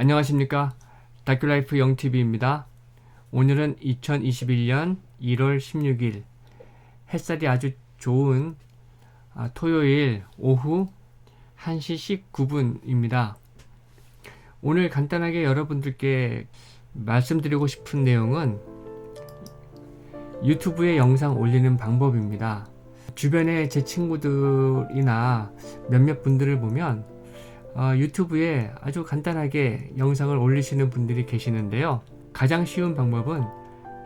안녕하십니까 다큐라이프 영TV입니다. 오늘은 2021년 1월 16일 햇살이 아주 좋은 아, 토요일 오후 1시 19분입니다. 오늘 간단하게 여러분들께 말씀드리고 싶은 내용은 유튜브에 영상 올리는 방법입니다. 주변에 제 친구들이나 몇몇 분들을 보면 어, 유튜브에 아주 간단하게 영상을 올리시는 분들이 계시는데요. 가장 쉬운 방법은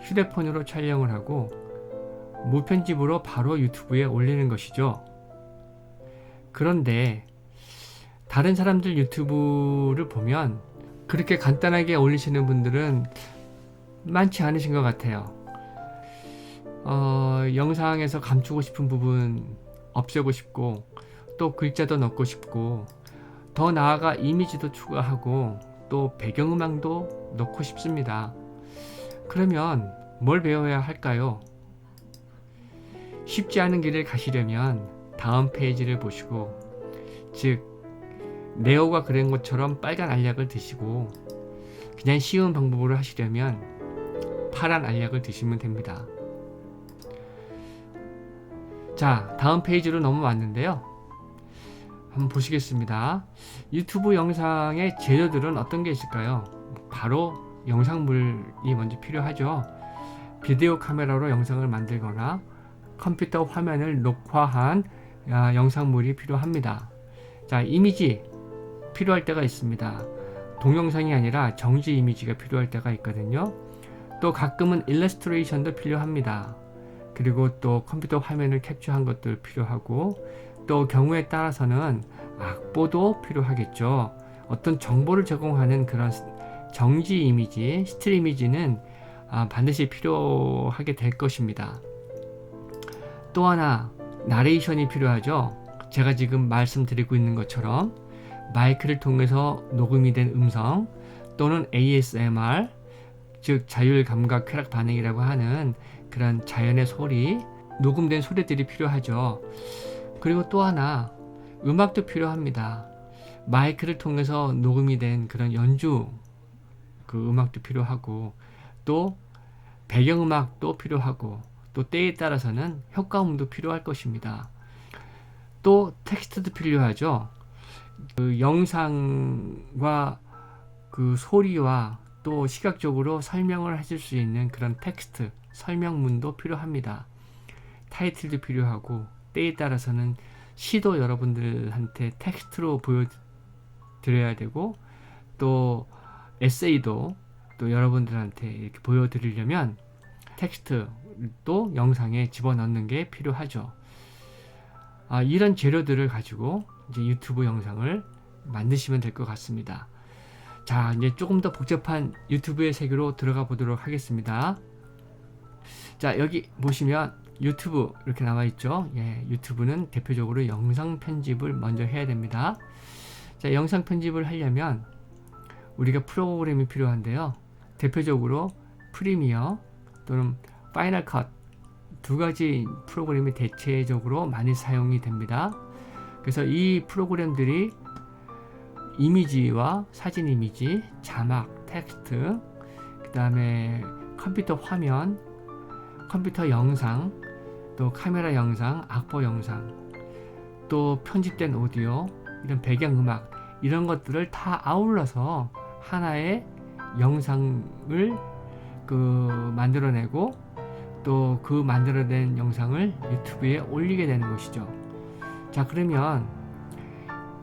휴대폰으로 촬영을 하고 무편집으로 바로 유튜브에 올리는 것이죠. 그런데 다른 사람들 유튜브를 보면 그렇게 간단하게 올리시는 분들은 많지 않으신 것 같아요. 어, 영상에서 감추고 싶은 부분 없애고 싶고 또 글자도 넣고 싶고 더 나아가 이미지도 추가하고 또 배경음악도 넣고 싶습니다. 그러면 뭘 배워야 할까요? 쉽지 않은 길을 가시려면 다음 페이지를 보시고 즉 네오가 그린 것처럼 빨간 알약을 드시고 그냥 쉬운 방법으로 하시려면 파란 알약을 드시면 됩니다. 자, 다음 페이지로 넘어왔는데요. 한번 보시겠습니다. 유튜브 영상의 재료들은 어떤 게 있을까요? 바로 영상물이 먼저 필요하죠. 비디오 카메라로 영상을 만들거나 컴퓨터 화면을 녹화한 아, 영상물이 필요합니다. 자, 이미지 필요할 때가 있습니다. 동영상이 아니라 정지 이미지가 필요할 때가 있거든요. 또 가끔은 일러스트레이션도 필요합니다. 그리고 또 컴퓨터 화면을 캡처한 것도 필요하고 또 경우에 따라서는 악보도 필요하겠죠. 어떤 정보를 제공하는 그런 정지 이미지, 스틸 이미지는 아, 반드시 필요하게 될 것입니다. 또 하나 나레이션이 필요하죠. 제가 지금 말씀드리고 있는 것처럼 마이크를 통해서 녹음이 된 음성 또는 ASMR 즉 자율 감각 쾌락 반응이라고 하는 그런 자연의 소리 녹음된 소리들이 필요하죠. 그리고 또 하나 음악도 필요합니다. 마이크를 통해서 녹음이 된 그런 연주 그 음악도 필요하고 또 배경음악도 필요하고 또 때에 따라서는 효과음도 필요할 것입니다. 또 텍스트도 필요하죠. 그 영상과 그 소리와 또 시각적으로 설명을 하실 수 있는 그런 텍스트, 설명문도 필요합니다. 타이틀도 필요하고 때에 따라서는 시도 여러분들한테 텍스트로 보여드려야 되고 또 에세이도 또 여러분들한테 이렇게 보여드리려면 텍스트도 영상에 집어넣는 게 필요하죠. 아, 이런 재료들을 가지고 이제 유튜브 영상을 만드시면 될 것 같습니다. 자, 이제 조금 더 복잡한 유튜브의 세계로 들어가 보도록 하겠습니다. 자, 여기 보시면 유튜브 이렇게 나와 있죠. 예, 유튜브는 대표적으로 영상 편집을 먼저 해야 됩니다. 자, 영상 편집을 하려면 우리가 프로그램이 필요한데요. 대표적으로 프리미어 또는 파이널 컷 두 가지 프로그램이 대체적으로 많이 사용이 됩니다. 그래서 이 프로그램들이 이미지와 사진 이미지, 자막, 텍스트, 그 다음에 컴퓨터 화면, 컴퓨터 영상, 또 카메라 영상, 악보 영상, 또 편집된 오디오, 이런 배경음악, 이런 것들을 다 아울러서 하나의 영상을 그 만들어내고 또 그 만들어낸 영상을 유튜브에 올리게 되는 것이죠. 자, 그러면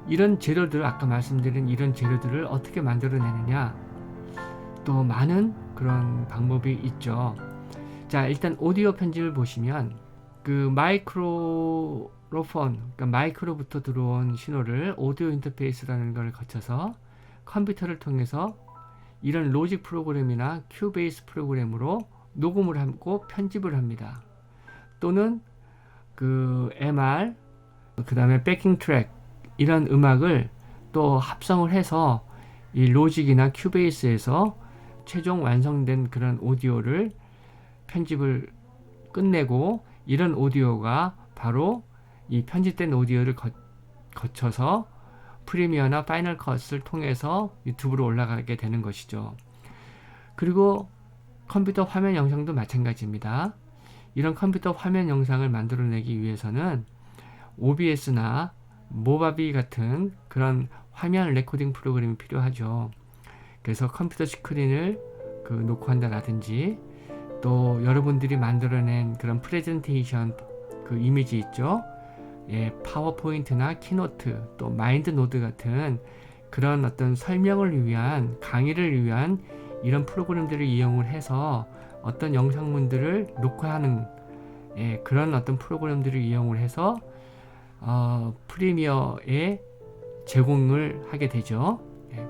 이런 재료들, 아까 말씀드린 이런 재료들을 어떻게 만들어내느냐? 또 많은 그런 방법이 있죠. 자, 일단 오디오 편집을 보시면 그 마이크로폰, 그러니까 마이크로부터 들어온 신호를 오디오 인터페이스라는 걸 거쳐서 컴퓨터를 통해서 이런 로직 프로그램이나 큐베이스 프로그램으로 녹음을 하고 편집을 합니다. 또는 그 MR, 그 다음에 백킹 트랙 이런 음악을 또 합성을 해서 이 로직이나 큐베이스에서 최종 완성된 그런 오디오를 편집을 끝내고 이런 오디오가 바로 이 편집된 오디오를 거, 거쳐서 프리미어나 파이널 컷을 통해서 유튜브로 올라가게 되는 것이죠. 그리고 컴퓨터 화면 영상도 마찬가지입니다. 이런 컴퓨터 화면 영상을 만들어내기 위해서는 OBS나 모바비 같은 그런 화면 레코딩 프로그램이 필요하죠. 그래서 컴퓨터 스크린을 그 놓고 한다라든지 또 여러분들이 만들어낸 그런 프레젠테이션 그 이미지 있죠. 예, 파워포인트나 키노트 또 마인드 노드 같은 그런 어떤 설명을 위한 강의를 위한 이런 프로그램들을 이용을 해서 어떤 영상문들을 녹화하는 예, 그런 어떤 프로그램들을 이용을 해서 어, 프리미어에 제공을 하게 되죠. 예.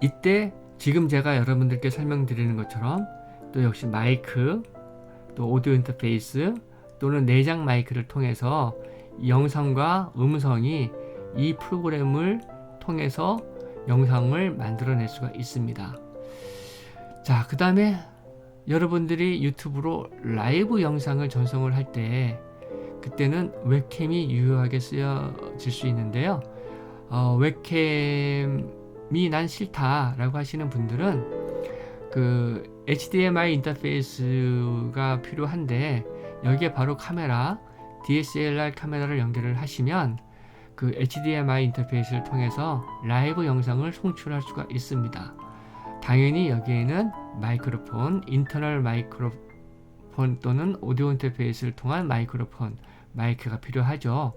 이때 지금 제가 여러분들께 설명드리는 것처럼 또 역시 마이크, 또 오디오 인터페이스 또는 내장 마이크를 통해서 영상과 음성이 이 프로그램을 통해서 영상을 만들어낼 수가 있습니다. 자, 그 다음에 여러분들이 유튜브로 라이브 영상을 전송을 할 때 그때는 웹캠이 유효하게 쓰여질 수 있는데요. 어, 웹캠이 난 싫다라고 하시는 분들은 그 HDMI 인터페이스가 필요한데 여기에 바로 카메라 DSLR 카메라를 연결을 하시면 그 HDMI 인터페이스를 통해서 라이브 영상을 송출할 수가 있습니다. 당연히 여기에는 마이크로폰, 인터널 마이크로폰 또는 오디오 인터페이스를 통한 마이크로폰, 마이크가 필요하죠.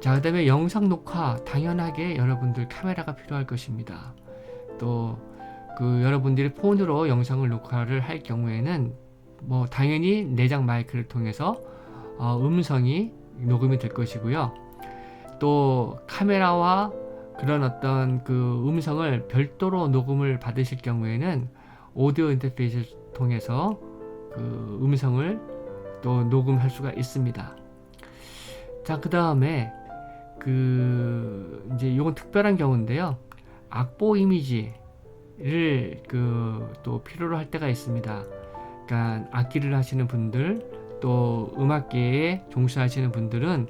자, 그 다음에 영상 녹화, 당연하게 여러분들 카메라가 필요할 것입니다. 또, 그 여러분들이 폰으로 영상을 녹화를 할 경우에는 뭐 당연히 내장 마이크를 통해서 어, 음성이 녹음이 될 것이고요. 또 카메라와 그런 어떤 그 음성을 별도로 녹음을 받으실 경우에는 오디오 인터페이스를 통해서 그 음성을 또 녹음할 수가 있습니다. 자, 그 다음에 그 이제 이건 특별한 경우인데요. 악보 이미지 를그또 필요로 할 때가 있습니다. 그러니까 악기를 하시는 분들 또 음악계에 종사하시는 분들은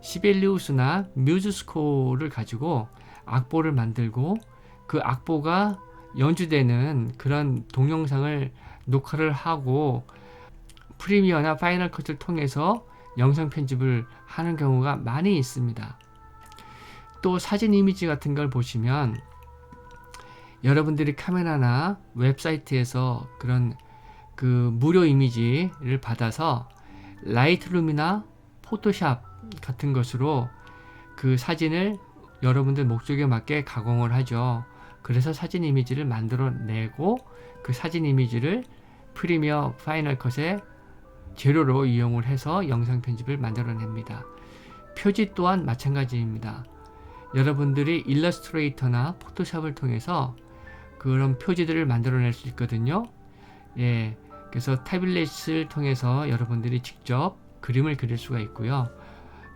시벨리우스나 뮤즈스코를 가지고 악보를 만들고 그 악보가 연주되는 그런 동영상을 녹화를 하고 프리미어나 파이널 컷을 통해서 영상 편집을 하는 경우가 많이 있습니다. 또 사진 이미지 같은 걸 보시면 여러분들이 카메라나 웹사이트에서 그런 그 무료 이미지를 받아서 라이트룸이나 포토샵 같은 것으로 그 사진을 여러분들 목적에 맞게 가공을 하죠. 그래서 사진 이미지를 만들어내고 그 사진 이미지를 프리미어 파이널 컷에 재료로 이용을 해서 영상 편집을 만들어냅니다. 표지 또한 마찬가지입니다. 여러분들이 일러스트레이터나 포토샵을 통해서 그런 표지들을 만들어낼 수 있거든요. 예. 그래서 타블렛을 통해서 여러분들이 직접 그림을 그릴 수가 있고요.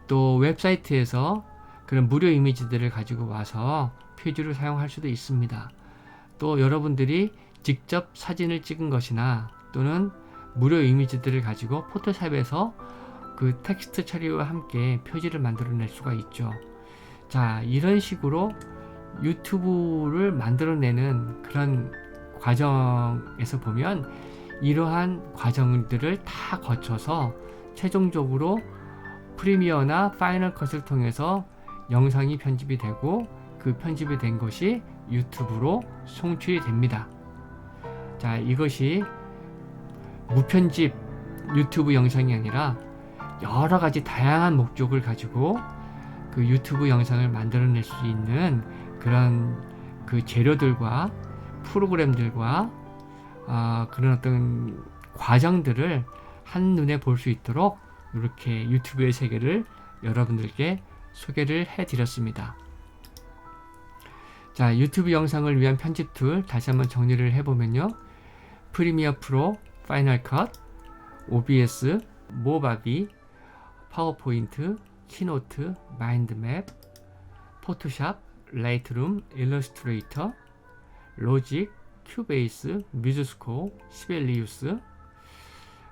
또 웹사이트에서 그런 무료 이미지들을 가지고 와서 표지로 사용할 수도 있습니다. 또 여러분들이 직접 사진을 찍은 것이나 또는 무료 이미지들을 가지고 포토샵에서 그 텍스트 처리와 함께 표지를 만들어낼 수가 있죠. 자, 이런 식으로 유튜브를 만들어내는 그런 과정에서 보면 이러한 과정들을 다 거쳐서 최종적으로 프리미어나 파이널 컷을 통해서 영상이 편집이 되고 그 편집이 된 것이 유튜브로 송출이 됩니다. 자, 이것이 무편집 유튜브 영상이 아니라 여러 가지 다양한 목적을 가지고 그 유튜브 영상을 만들어낼 수 있는 그런 그 재료들과 프로그램들과 아, 그런 어떤 과정들을 한눈에 볼 수 있도록 이렇게 유튜브의 세계를 여러분들께 소개를 해 드렸습니다. 자, 유튜브 영상을 위한 편집 툴 다시 한번 정리를 해보면요. 프리미어 프로, 파이널 컷, OBS, 모바비, 파워포인트, 키노트, 마인드맵, 포토샵, 라이트룸, 일러스트레이터, 로직, 큐베이스, 뮤즈스코, 시벨리우스,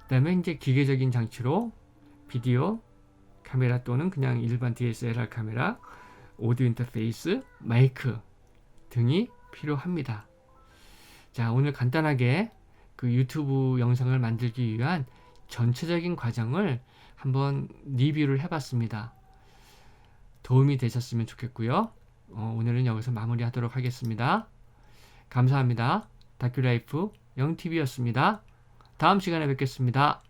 그 다음에 이제 기계적인 장치로 비디오, 카메라 또는 그냥 일반 DSLR 카메라, 오디오 인터페이스, 마이크 등이 필요합니다. 자, 오늘 간단하게 그 유튜브 영상을 만들기 위한 전체적인 과정을 한번 리뷰를 해봤습니다. 도움이 되셨으면 좋겠고요. 어, 오늘은 여기서 마무리하도록 하겠습니다. 감사합니다. 다큐라이프 영TV였습니다. 다음 시간에 뵙겠습니다.